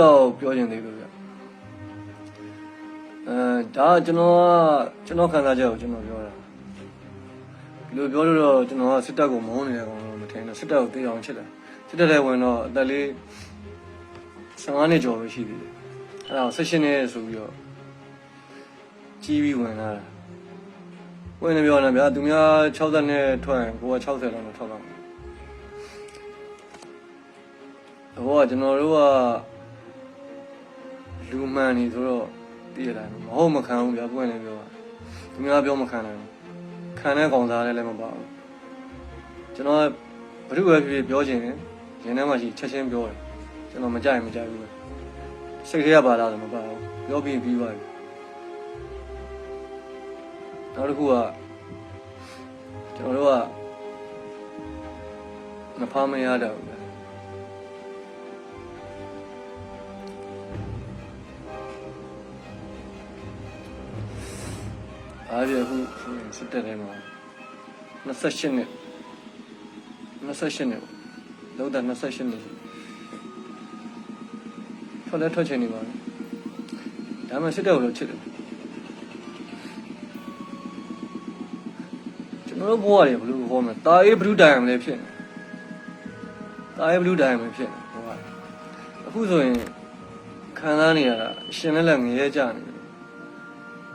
လောက်ပြောချင်သေးလို့ဗျအဲဒါကကျွန်တော်ကကျွန်တော်ခံစားချက်ကိုကျွန်တော်ပြောတာဒီလိုပြောလို့တော့ကျွန်တော်ကစစ်တပ်ကိုမုန်းနေတယ်ကောင်လို့မထင်တော့စစ်တပ်ကိုတေးအောင်ချစ်တယ်စစ်တပ်လည်းဝင်တော့အသက်လေး15နှစ်ကျော်ပဲရှိသေးတယ်အဲ့ဒါကို16နှစ်ဆိုပြီးတော့ကြီးပြီးဝင်လာတာဝင်နေပြောနေဗျာသူများ60နဲ့ထွက်ရင်ကိုက60လောက်နဲ့ထွက်တော့ဟိုကကျွန်တော်တို့က လူမှန်နေဆိုတော့တည်ရတယ်မဟုတ်မခံဘူးဗျာပွင့်နေပြောတာသူများပြောမခံနိုင်ဘူးခံတဲ့ကောင်သားလည်းလည်းမပါဘူးကျွန်တော်ကဘုရားပဲဖြစ်ဖြစ်ပြောချင်ရင်ရင်ထဲမှာရှိချက်ချင်းပြောတယ်ကျွန်တော်မကြိုက်ရင်မကြိုက်ဘူးပဲစိတ်ထဲကပါလာတယ်မပါဘူးပြောပြီးပြီးသွားပြီနောက်တစ်ခုကကျွန်တော်တို့ကမဖားမရတော့ အားပြအခုစစ်တက်ထဲမှာ28နှစ်28နှစ်လောက်တာ28နှစ်ထွက်လဲထွက်ချင်နေပါဘူးဒါမှစစ်တက်ကိုတော့ချစ်တယ်ကျွန်တော်တို့ဘဝတွေဘယ်လိုဟောမလဲတာအေးဘလူးတိုင်အောင်လည်းဖြစ်နေတာအေးဘလူးတိုင်အောင်လည်းဖြစ်နေဟောအခုဆိုရင်ခံစားနေရတာရှင်လည်းလည်းငရဲကြနေတယ်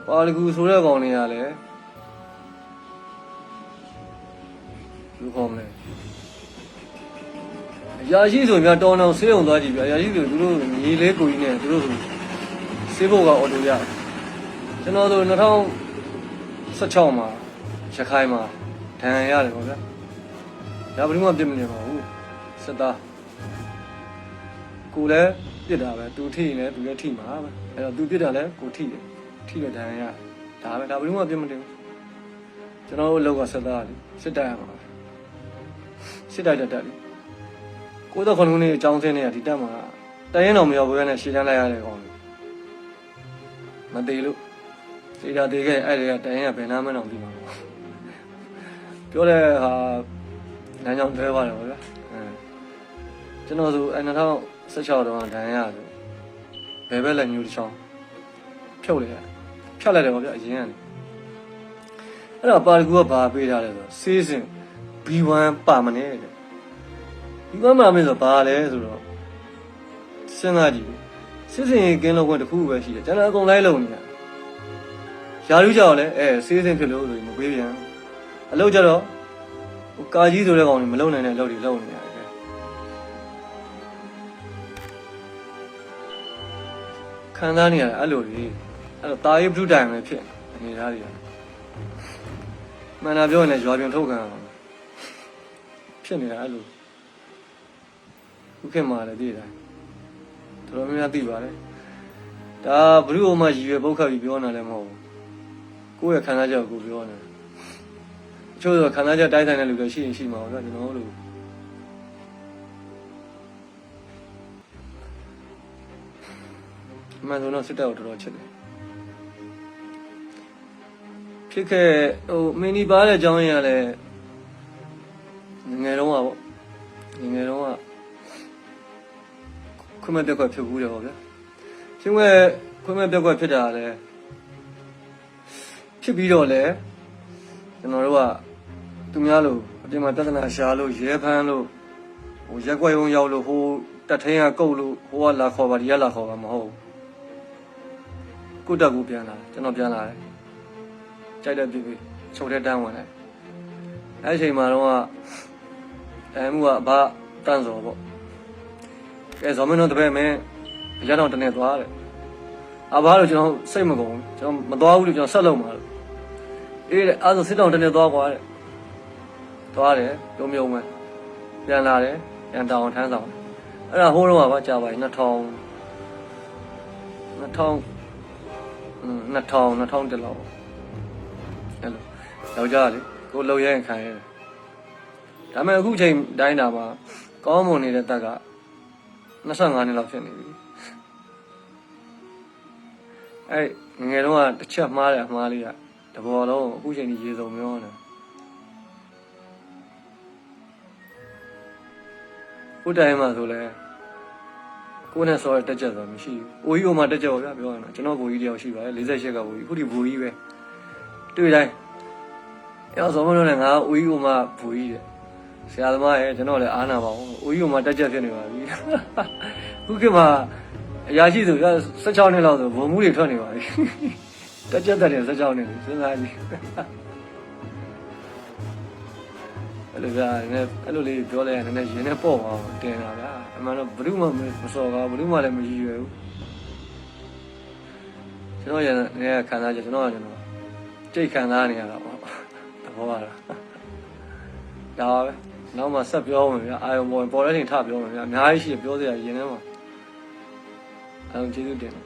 ပါလကူဆိုတဲ့ကောင်တွေကလည်းလူခေါ်မလဲအရာရှိဆိုများတောင်းတောင်းဆေးရုံသွားကြည့်ပြအရာရှိဆိုသူတို့ညီလေးကိုကြီးနဲ့သူတို့ဆိုဆေးဖို့ကအော်တိုရကျွန်တော်တို့2016မှာရခိုင်မှာဒဏ်ရာရတယ်ပေါ့ဗျာဒါဘယ်သူမှပြစ်မနေပါဘူးစစ်သားကိုလည်းပြစ်တာပဲသူထိရင်လည်းသူလည်းထိမှာပဲအဲ့တော့သူပြစ်တာလည်းကိုထိတယ် ထိလို့ဒဏ်ရာရဒါပဲဒါဘယ်လိုမှပြတ်မတင်ဘူးကျွန်တော်တို့လောက်ကစစ်သားလေစစ်တပ်ရမှာစစ်တပ်တက်တက်လေကိုတော့ခလုံးနေအကြောင်းစင်းနေတာဒီတက်မှာတရင်တော်မရောက်ဘဲနဲ့ရှည်တန်းလိုက်ရတဲ့ကောင်လေမသေးလို့သေတာသေးခဲ့အဲ့ဒါကတရင်ကဘယ်နာမှန်းအောင်ပြီးမှာမဟုတ်ပြောတဲ့ဟာလမ်းကြောင်းတွဲပါတယ်ဗောဗျာအဲကျွန်တော်ဆိုအဲ2016တုန်းကဒဏ်ရာရတယ်ဘယ်ဘက်လက်ညူးတစ်ချောင်းဖြုတ်လိုက်ရ ဖြတ်လိုက်တယ်ဗောဗျအရင်ကနေအဲ့တော့ပါရဂူကဘာပေးထားလဲဆိုတော့စေးစင် B1 ပါမနဲ့တဲ့ B1 ပါမနဲ့ဆိုတော့ဘာလဲဆိုတော့စဉ်းစားကြည့်စေးစင်ကင်းလုံးခွင့်တစ်ခုပဲရှိတယ်ကျွန်တော်အကုန်လိုက်လုံနေတာယာလူကြောက်လဲအဲစေးစင်ဖြစ်လို့ဆိုပြီးမပေးပြန်အလုပ်ကြတော့ဟိုကာကြီးဆိုတဲ့ကောင်တွေမလုံနိုင်တဲ့အလုပ်တွေလုပ်နေရတယ်ခံစားနေရတယ်အဲ့လိုကြီး အဲ့တော့တာရေးဘလူးတိုင်ပဲဖြစ်အနေသားတွေကမှန်တာပြောရင်လည်းရွာပြင်ထုတ်ခံရအောင်ဖြစ်နေတာအဲ့လိုခုခေတ်မှာလည်းသိတယ်တော်တော်များများသိပါတယ်ဒါဘလူးအမရည်ရွယ်ပုတ်ခတ်ပြီးပြောနေလည်းမဟုတ်ဘူးကိုယ့်ရဲ့ခံစားချက်ကိုကိုပြောနေတယ်အချို့ဆိုခံစားချက်တိုက်ဆိုင်တဲ့လူတွေရှိရင်ရှိမှာပေါ့ဗျာကျွန်တော်တို့အမှန်ဆိုတော့စစ်တပ်ကိုတော်တော်ချစ်တယ် ဖြစ်ခဲ့ဟိုမင်းဒီပါတဲ့အကြောင်းရင်းကလည်းငယ်ငယ်တုန်းကပေါ့ငယ်ငယ်တုန်းကခွင့်မဲ့ပြက်ကွက်ဖြစ်ဘူးတယ်ပေါ့ဗျာဖြစ်မဲ့ခွင့်မဲ့ပြက်ကွက်ဖြစ်တာလည်းဖြစ်ပြီးတော့လည်းကျွန်တော်တို့ကသူများလို့အပြင်မှာတသနာရှာလို့ရဲဖမ်းလို့ဟိုရက်ကွက်ရုံရောက်လို့ဟိုတက်ထင်းကကုတ်လို့ဟိုကလာခေါ်ပါဒီကလာခေါ်ပါမဟုတ်ဘူးကိုတက်ကူပြန်လာတယ်ကျွန်တော်ပြန်လာတယ် ကြိုက်တဲ့ပြပြချုပ်တဲ့တန်းဝင်လိုက်အဲ့ဒီအချိန်မှာတော့အဲမှုကဘာတန်းစောပေါ့ကဲဇော်မင်းတို့တပည့်မင်းရတော့တနေ့သွားတယ်အဘာလို့ကျွန်တော်စိတ်မကုန်ဘူးကျွန်တော်မသွားဘူးလို့ကျွန်တော်ဆက်လုပ်မှာလို့အေးတဲ့အဲ့ဒါစစ်တောင်တနေ့သွားကွာတဲ့သွားတယ်ပြုံးပြုံးပဲပြန်လာတယ်ပြန်တောင်ထမ်းဆောင်အဲ့ဒါဟိုးတော့ကပါကြာပါပြီ2000 2000อืม2000 2000တလောက် အဲ့လိုယောက်ျားလေကိုလှုပ်ရဲရင်ခံရတယ်ဒါပေမဲ့အခုချိန်တိုင်းတာမှာကောင်းမွန်နေတဲ့တက်က25နှစ်လောက်ဖြစ်နေပြီအဲ့ငယ်တော့ကတစ်ချက်မှားတယ်အမှားလေးကတဘောလုံးအခုချိန်ကြီးရေစုံမျောနေခုတိုင်းမှာဆိုလဲကိုယ်နဲ့ဆောရတက်ချက်ဆိုတာမရှိဘူးအိုကြီးဟိုမှာတက်ချက်ပါဗျာပြောရရင်ကျွန်တော်ဘူကြီးတယောက်ရှိပါတယ်48ကဘူကြီးခုဒီဘူကြီးပဲ တွေ့တိုင်းအဲ့တော့ဇော်မလို့လည်းငါအိုကြီးဟိုမှာဘူကြီးတဲ့ဆရာသမားရဲ့ကျွန်တော်လည်းအားနာပါဘူးအိုကြီးဟိုမှာတက်ချက်ဖြစ်နေပါပြီခုခေတ်မှာအရာရှိဆိုရ16နှစ်လောက်ဆိုဘုံမှုတွေထွက်နေပါပြီတက်ချက်တက်တယ်16နှစ်စဉ်းစားကြည့်အဲ့လိုဗျာနည်းအဲ့လိုလေးပြောလိုက်ရင်လည်းရင်နဲ့ပေါ့သွားအောင်တင်တာဗျာအမှန်တော့ဘယ်သူမှမစော်ကားဘယ်သူမှလည်းမရည်ရွယ်ဘူးကျွန်တော်ရင်လည်းခံစားချက်ကျွန်တော်ကကျွန်တော် တိတ်ခံစားနေရတာပေါ့သဘောပါလားဒါပဲနောက်မှဆက်ပြောမယ်ဗျာအာယုံပေါ်ပေါ်တဲ့ချိန်ထပြောမယ်ဗျာအများကြီးရှိပြောစရာရင်ထဲမှာအားလုံးကျေးဇူးတင်ပါ